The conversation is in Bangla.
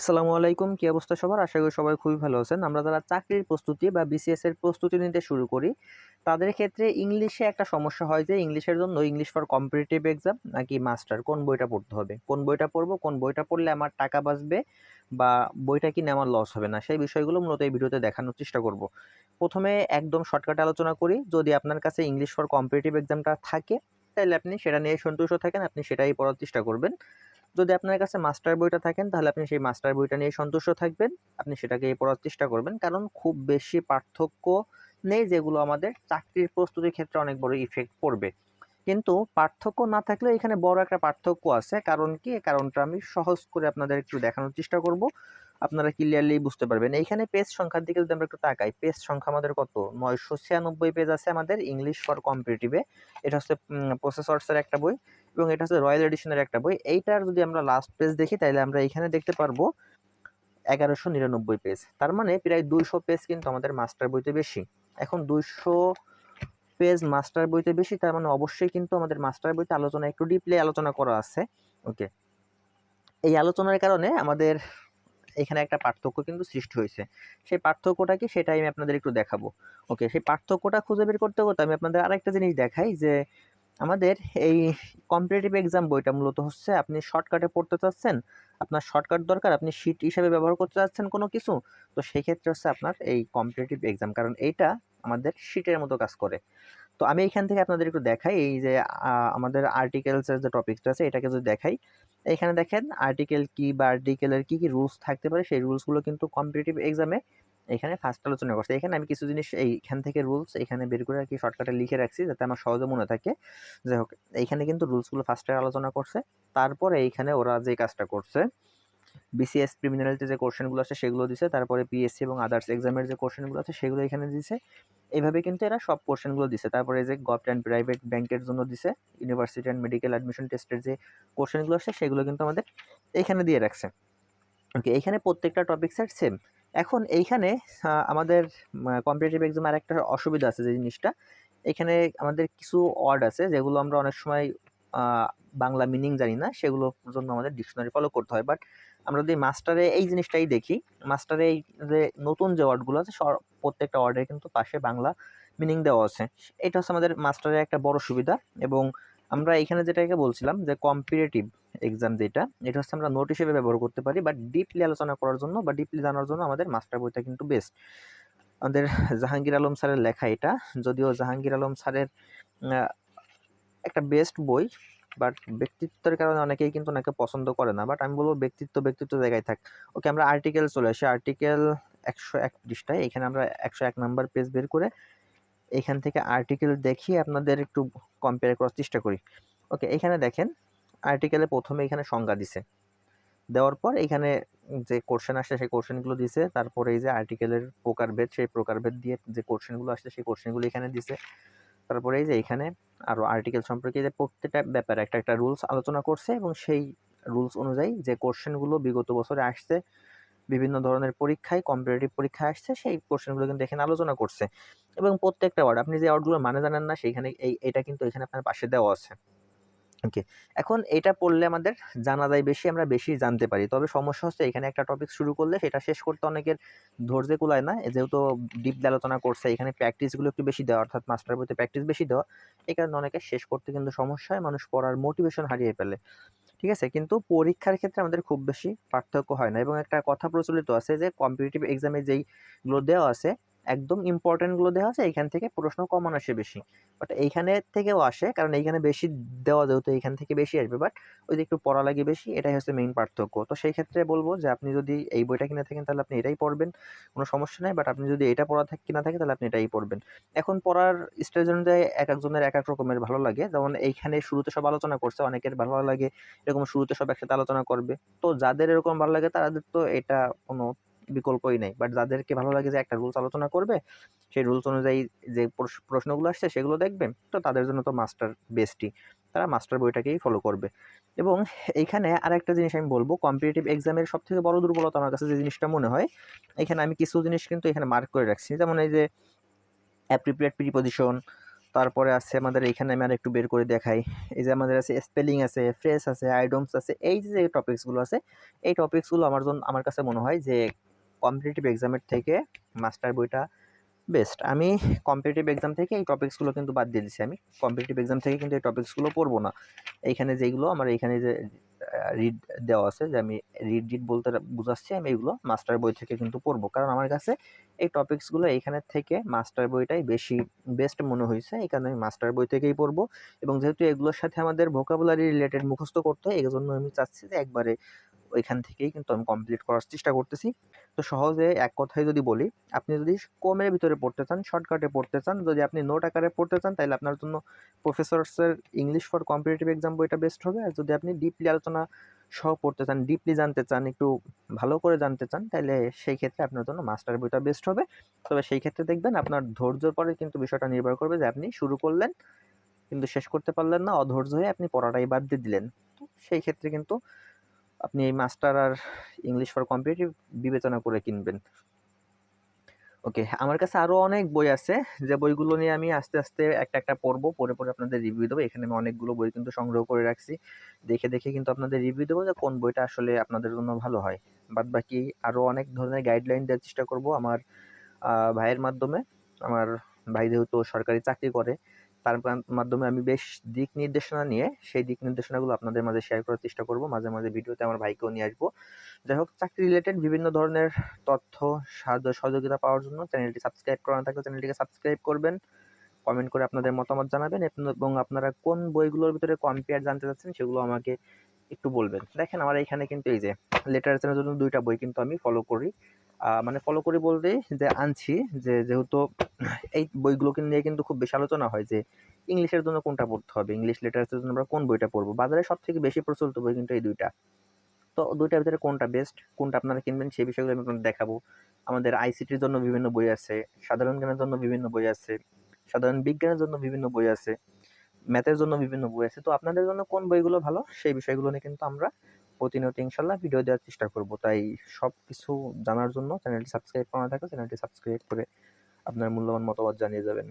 আসসালামু আলাইকুম। কি অবস্থা সবার? আশা করি সবাই খুবই ভালো আছেন। আমরা যারা চাকরির প্রস্তুতি বা বিসিএস এর প্রস্তুতি নিতে শুরু করি, তাদের ক্ষেত্রে ইংলিশে একটা সমস্যা হয় যে, ইংলিশের জন্য ইংলিশ ফর কম্পিটিটিভ এক্সাম নাকি মাস্টার কোন বইটা পড়তে হবে? কোন বইটা পড়ব? কোন বইটা পড়লে আমার টাকা বাঁচবে? বা বইটা কিনে আমার লস হবে না? সেই বিষয়গুলো মূলত এই ভিডিওতে দেখানোর চেষ্টা করব। প্রথমে একদম শর্টকাটে আলোচনা করি। যদি আপনার কাছে ইংলিশ ফর কম্পিটিটিভ এক্সামটা থাকে, তাহলে আপনি সেটা নিয়ে সন্তুষ্ট থাকেন। আপনি সেটাই পড়ার চেষ্টা করবেন। যদি আপনার কাছে মাস্টার বইটা থাকেন, তাহলে আপনি সেই মাস্টার বইটা নিয়ে সন্তুষ্ট থাকবেন। আপনি সেটাকে পড়ার চেষ্টা করবেন। কারণ খুব বেশি পার্থক্য নেই যেগুলো আমাদের চাকরির প্রস্তুতির ক্ষেত্রে অনেক বড় ইফেক্ট পড়বে। কিন্তু পার্থক্য না থাকলেও এখানে বড় একটা পার্থক্য আছে। কারণ কি? কারণটা আমি সহজ করে আপনাদের একটু দেখানোর চেষ্টা করব। আপনারা ক্লিয়ারলি বুঝতে পারবেন। এইখানে পেজ সংখ্যার দিকে যদি আমরা একটু তাকাই পেজ সংখ্যা আমাদের কত? নয়শো ছিয়ানব্বই পেজ আছে আমাদের ইংলিশ ফর কম্পিটিটিভে এটা হচ্ছে প্রসেসরসের একটা বই এবং এটা হচ্ছে রয়্যাল এডিশনের একটা বই। এইটার যদি আমরা লাস্ট পেজ দেখি তাহলে আমরা এখানে দেখতে পারব এগারোশো নিরানব্বই পেজ তার মানে প্রায় দুইশো পেজ কিন্তু আমাদের মাস্টার বইতে বেশি। এখন দুইশো পেজ মাস্টার বইতে বেশি, তার মানে অবশ্যই কিন্তু আমাদের মাস্টার বইতে আলোচনা, একটু ডিপলি আলোচনা করা আছে। ওকে এই আলোচনার কারণে আমাদের এখানে একটা পার্থক্য কিন্তু সৃষ্টি হয়েছে। সেই পার্থক্যটা কি সেটাই আমি আপনাদের একটু দেখাবো। ওকে সেই পার্থক্যটা খুঁজে বের করতে করতে আমি আপনাদের আরেকটা জিনিস দেখাই যে আমাদের এই কম্পিটিটিভ এক্সাম বইটা মূলত হচ্ছে আপনি শর্টকাটে পড়তে চাচ্ছেন, আপনার শর্টকাট দরকার, আপনি শিট হিসাবে ব্যবহার করতে চাচ্ছেন কোনো কিছু, তো সেই ক্ষেত্রে হচ্ছে আপনার এই কম্পিটিটিভ এক্সাম কারণ এইটা আমাদের শিটের মতো কাজ করে। তো আমি এখান থেকে আপনাদের একটু দেখাই, এই যে আমাদের আর্টিকেলসের যে টপিকটা আছে, এটাকে যদি দেখাই, এখানে দেখেন আর্টিকেল কি বা আর্টিকেলের কি কি রুলস থাকতে পারে, সেই রুলসগুলো কিন্তু কম্পিটিটিভ এক্সামে এখানে ফার্স্ট আলোচনা করছে। এখানে আমি কিছু জিনিস এইখান থেকে রুলস এখানে বের করে আর কি শর্টকাটে লিখে রাখছি যাতে আমার সহজে মনে থাকে। যাই হোক এইখানে কিন্তু রুলসগুলো ফার্স্টে আলোচনা করছে। তারপরে এইখানে ওরা যে কাজটা করছে বিসিএস প্রিমিনারিতে যে কোশ্চেনগুলো আছে সেগুলো দিছে, তারপরে পিএসসি এবং আদার্স এক্সামের যে কোশ্চেনগুলো আছে সেগুলো এখানে দিছে। এইভাবে কিন্তু এরা সব কোশ্চেনগুলো দিছে। তারপরে যে গভর্নমেন্ট অ্যান্ড প্রাইভেট ব্যাংকের জন্য দিছে ইউনিভার্সিটি অ্যান্ড মেডিকেল অ্যাডমিশন টেস্টের যে কোশ্চেনগুলো আছে সেগুলো কিন্তু আমাদের এইখানে দিয়ে রাখছে। ওকে এইখানে প্রত্যেকটা টপিক্সের সেম এখন এইখানে আমাদের কম্পিটিটিভ এক্সাম আর একটা অসুবিধা আছে যে জিনিসটা। এখানে আমাদের কিছু ওয়ার্ড আছে, যেগুলো আমরা অনেক সময় বাংলা মিনিং জানি না, সেগুলোর জন্য আমাদের ডিকশনারি ফলো করতে হয়। বাট আমরা যদি মাস্টারে এই জিনিসটাই দেখি মাস্টারে এই যে নতুন যে ওয়ার্ডগুলো আছে প্রত্যেকটা ওয়ার্ডের কিন্তু পাশে বাংলা মিনিং দেওয়া আছে। এটা হচ্ছে আমাদের মাস্টারের একটা বড় সুবিধা এবং আমরা এখানে যেটাকে বলছিলাম যে কম্পিটিটিভ এক্সাম যেটা, এটা হচ্ছে আমরা নোট হিসেবে ব্যবহার করতে পারি বাট ডিপলি আলোচনা করার জন্য বা ডিপলি জানার জন্য আমাদের মাস্টার বইটা কিন্তু বেস্ট আমাদের জাহাঙ্গীর আলম স্যারের লেখা এটা, যদিও জাহাঙ্গীর আলম স্যারের একটা বেস্ট বই বাট ব্যক্তিত্বের কারণে অনেকেই কিন্তু ওনাকে পছন্দ করে না বাট আমি বলব ব্যক্তিত্ব ব্যক্তিত্ব জায়গায় থাক। ওকে আমরা আর্টিকেল চলে আসি। আর্টিকেল একশো এক পৃষ্ঠায় এখানে আমরা একশো এক নাম্বার পেজ বের করে এখান থেকে আর্টিকেল দেখিয়ে আপনাদের একটু কম্পেয়ার করার চেষ্টা করি। ওকে এখানে দেখেন আর্টিকেলে প্রথমে এখানে সংজ্ঞা দিছে। দেওয়ার পর এখানে যে কোশ্চেন আসছে, সেই কোশ্চেনগুলো দিছে। তারপরে এই যে আর্টিকেলের প্রকারভেদ, সেই প্রকারভেদ দিয়ে যে কোশ্চেনগুলো আসছে, সেই কোশ্চেনগুলো এখানে দিছে। তারপরে এই যে এখানে আরও আর্টিকেল সম্পর্কে যে প্রত্যেকটা ব্যাপারে একটা একটা রুলস আলোচনা করছে এবং সেই রুলস অনুযায়ী যে কোশ্চেনগুলো বিগত বছরে আসছে, বিভিন্ন ধরনের পরীক্ষায় কম্পিটিটিভ পরীক্ষায় আসছে, সেই কোশ্চেনগুলো কিন্তু এখানে আলোচনা করছে। এবং প্রত্যেকটা ওয়ার্ড আপনি যে ওয়ার্ডগুলো মানে জানেন না, সেইখানে এই, এটা কিন্তু এখানে আপনার পাশে দেওয়া আছে। ওকে এখন এটা পড়লে আমাদের জানা যায় বেশি, আমরা বেশি জানতে পারি। তবে সমস্যা হচ্ছে এখানে একটা টপিক শুরু করলে সেটা শেষ করতে অনেকের ধৈর্য কুলায় না। যেহেতু ডিপ আলোচনা করছে, এখানে প্র্যাকটিসগুলো একটু বেশি দেওয়া, অর্থাৎ মাস্টার বইতে প্র্যাকটিস বেশি দেওয়া, এই কারণে অনেকে শেষ করতে কিন্তু সমস্যা হয়, মানুষ পড়ার মোটিভেশন হারিয়ে ফেলে। ঠিক আছে, কিন্তু পরীক্ষার ক্ষেত্রে আমাদের খুব বেশি পার্থক্য হয় না। এবং একটা কথা প্রচলিত আছে যে কম্পিটিটিভ এক্সামে যেইগুলো দেওয়া আছে একদম ইম্পর্টেন্টগুলো দেওয়া আছে এইখান থেকে প্রশ্ন কমন আসে বেশি। বাট এইখানে থেকেও আসে, কারণ এইখানে বেশি দেওয়া যেহেতু এইখান থেকে বেশি আসবে। বাট ওই যে একটু পড়া লাগে বেশি, এটাই হচ্ছে মেইন পার্থক্য। তো সেই ক্ষেত্রে বলব যে, আপনি যদি এই বইটা কিনে থাকেন, তাহলে আপনি এটাই পড়বেন, কোনো সমস্যা নেই। বাট আপনি যদি এটা পড়া থাকে, কিনা থাকে, তাহলে আপনি এটাই পড়বেন। এখন পড়ার স্টেজ অনুযায়ী এক একজনের এক এক রকমের ভালো লাগে। যেমন এইখানে শুরুতে সব আলোচনা করছে, অনেকের ভালো লাগে, এরকম শুরুতে সব একসাথে আলোচনা করবে। তো যাদের এরকম ভালো লাগে, তাদের তো এটা কোনো বিকল্পই নেই। বাট যাদেরকে ভালো লাগে যে একটা রুলস আলোচনা করবে, সেই রুলস অনুযায়ী যে প্রশ্নগুলো আসছে সেগুলো দেখবে। তো তাদের জন্য তো মাস্টার বেস্টই তারা মাস্টার বইটাকেই ফলো করবে। এবং এইখানে আর একটা জিনিস আমি বলব কম্পিটিটিভ এক্সামের সব থেকে বড় দুর্বলতা আমার কাছে যে জিনিসটা মনে হয়, এখানে আমি কিছু জিনিস কিন্তু এখানে মার্ক করে রাখছি। যেমন এই যে অ্যাপ্রিপ্রিয়েট প্রিপোজিশন তারপরে আছে আমাদের এইখানে আমি আর একটু বের করে দেখাই। এই যে আমাদের আছে স্পেলিং আছে ফ্রেস আছে আইডমস আছে, এই যে টপিকসগুলো আছে, এই টপিকসগুলো আমার জন্য আমার কাছে মনে হয় যে কম্পিটিটিভ এক্সামের থেকে মাস্টার বইটা বেস্ট আমি কম্পিটিটিভ এক্সাম থেকে এই টপিক্সগুলো কিন্তু বাদ দিয়ে দিচ্ছি আমি। কম্পিটিটিভ এক্সাম থেকে কিন্তু এই টপিক্সগুলো পড়ব না। এইখানে যেগুলো আমার এইখানে যে রিড দেওয়া আছে, যে আমি রিড রিড বলতে বুঝাচ্ছি, আমি এগুলো মাস্টার বই থেকে কিন্তু পড়ব। কারণ আমার কাছে এই টপিকসগুলো এইখানের থেকে মাস্টার বইটাই বেশি বেস্ট মনে হয়েছে। এই কারণে আমি মাস্টার বই থেকেই পড়ব। এবং যেহেতু এগুলোর সাথে আমাদের ভোকাবুলারি রিলেটেড মুখস্থ করতে হয় এই জন্য আমি চাচ্ছি যে একবারে ওইখান থেকেই কিন্তু আমি কমপ্লিট করার চেষ্টা করতেছি। তো সহজে এক কথায় যদি বলি, আপনি যদি কমের ভিতরে পড়তে চান শর্টকাটে পড়তে চান, যদি আপনি নোট আকারে পড়তে চান, তাহলে আপনার জন্য প্রফেসরসের ইংলিশ ফর কম্পিটিটিভ এক্সাম বইটা বেস্ট হবে। আর যদি আপনি ডিপলি আলোচনা সহ পড়তে চান ডিপলি জানতে চান, একটু ভালো করে জানতে চান তাহলে সেই ক্ষেত্রে আপনার জন্য মাস্টার বইটা বেস্ট হবে। তবে সেই ক্ষেত্রে দেখবেন আপনার ধৈর্যর পরে কিন্তু বিষয়টা নির্ভর করবে যে আপনি শুরু করলেন, কিন্তু শেষ করতে পারলেন না, অধৈর্য হয়ে আপনি পড়াটাই বাদ দিয়ে দিলেন। তো সেই ক্ষেত্রে কিন্তু আপনি এই মাস্টার আর ইংলিশ ফর কম্পিটিটিভ বিবেচনা করে কিনবেন। ওকে আমার কাছে আরও অনেক বই আছে। যে বইগুলো নিয়ে আমি আস্তে আস্তে একটা একটা পড়ব পরে পরে আপনাদের রিভিউ দেবো। এখানে আমি অনেকগুলো বই কিন্তু সংগ্রহ করে রাখছি। দেখে দেখে কিন্তু আপনাদের রিভিউ দেবো যে কোন বইটা আসলে আপনাদের জন্য ভালো হয়। বাদ বাকি আরও অনেক ধরনের গাইডলাইন দেওয়ার চেষ্টা করব আমার ভাইয়ের মাধ্যমে। আমার ভাই যেহেতু সরকারি চাকরি করে তার মাধ্যমে আমি বেশ দিক নির্দেশনা নিয়ে সেই দিক নির্দেশনাগুলো আপনাদের মাঝে শেয়ার করার চেষ্টা করব। মাঝে মাঝে ভিডিওতে আমার ভাইকেও নিয়ে আসব। যাই হোক, চাকরি রিলেটেড বিভিন্ন ধরনের তথ্য, সাহায্য, সহযোগিতা পাওয়ার জন্য চ্যানেলটি সাবস্ক্রাইব করা থাকলে চ্যানেলটিকে সাবস্ক্রাইব করবেন। কমেন্ট করে আপনাদের মতামত জানাবেন এবং আপনারা কোন বইগুলোর ভিতরে কম্পেয়ার জানতে চাচ্ছেন সেগুলো আমাকে একটু বলবেন। দেখেন আমার এখানে কিন্তু এই যে লিটারেচারের জন্য দুইটা বই কিন্তু আমি ফলো করি। মানে ফলো করি বলতে যে আনছি, যে যেহেতু এই বইগুলোকে নিয়ে কিন্তু খুব বেশি আলোচনা হয় যে ইংলিশের জন্য কোনটা পড়তে হবে, ইংলিশ লিটারেচারের জন্য আমরা কোন বইটা পড়ব। বাজারে সব থেকে বেশি প্রচলিত বই কিন্তু এই দুইটা। তো দুইটার ভিতরে কোনটা বেস্ট কোনটা আপনারা কিনবেন সেই বিষয়গুলো আমি আপনাদের দেখাবো। আমাদের আইসিটির জন্য বিভিন্ন বই আছে, সাধারণ জ্ঞানের জন্য বিভিন্ন বই আছে, সাধারণ বিজ্ঞানের জন্য বিভিন্ন বই আছে। ম্যাথের জন্য বিভিন্ন বই আছে। তো আপনাদের জন্য কোন বইগুলো ভালো, সেই বিষয়গুলো নিয়ে কিন্তু আমরা প্রতিনিয়ত ইনশাল্লাহ ভিডিও দেওয়ার চেষ্টা করব। তাই সব কিছু জানার জন্য চ্যানেলটি সাবস্ক্রাইব করা থাকে চ্যানেলটি সাবস্ক্রাইব করে আপনার মূল্যবান মতামত জানিয়ে যাবেন।